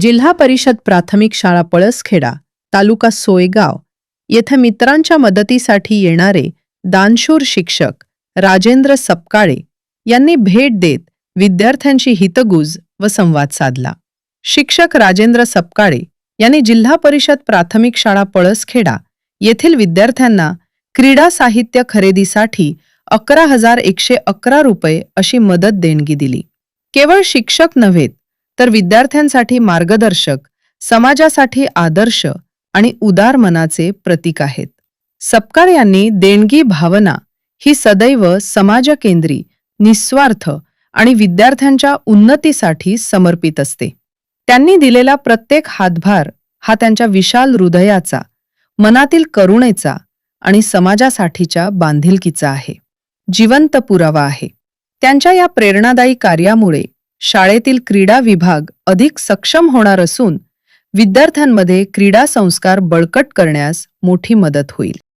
जिल्हा परिषद प्राथमिक शाळा पळसखेडा तालुका सोयगाव. येथे मित्रांच्या मदतीसाठी येणारे दानशूर शिक्षक राजेंद्र सपकाळे यांनी भेट देत विद्यार्थ्यांशी हितगुज व संवाद साधला. शिक्षक राजेंद्र सपकाळे यांनी जिल्हा परिषद प्राथमिक शाळा पळसखेडा येथील विद्यार्थ्यांना क्रीडा साहित्य खरेदीसाठी अकरा हजार एकशे अकरा रुपये अशी मदत देणगी दिली. केवळ शिक्षक नव्हेत तर विद्यार्थ्यांसाठी मार्गदर्शक समाजासाठी आदर्श आणि उदार मनाचे प्रतीक आहेत. सपकाळ यांनी देणगी भावना ही सदैव समाजकेंद्री निस्वार्थ आणि विद्यार्थ्यांच्या उन्नतीसाठी समर्पित असते. त्यांनी दिलेला प्रत्येक हातभार हा त्यांच्या विशाल हृदयाचा मनातील करुणेचा आणि समाजासाठीच्या बांधिलकीचा आहे. जिवंत पुरावा आहे. त्यांच्या या प्रेरणादायी कार्यामुळे शाळेतील क्रीडा विभाग अधिक सक्षम होणार असून विद्यार्थ्यांमध्ये क्रीडा संस्कार बळकट करण्यास मोठी मदत होईल.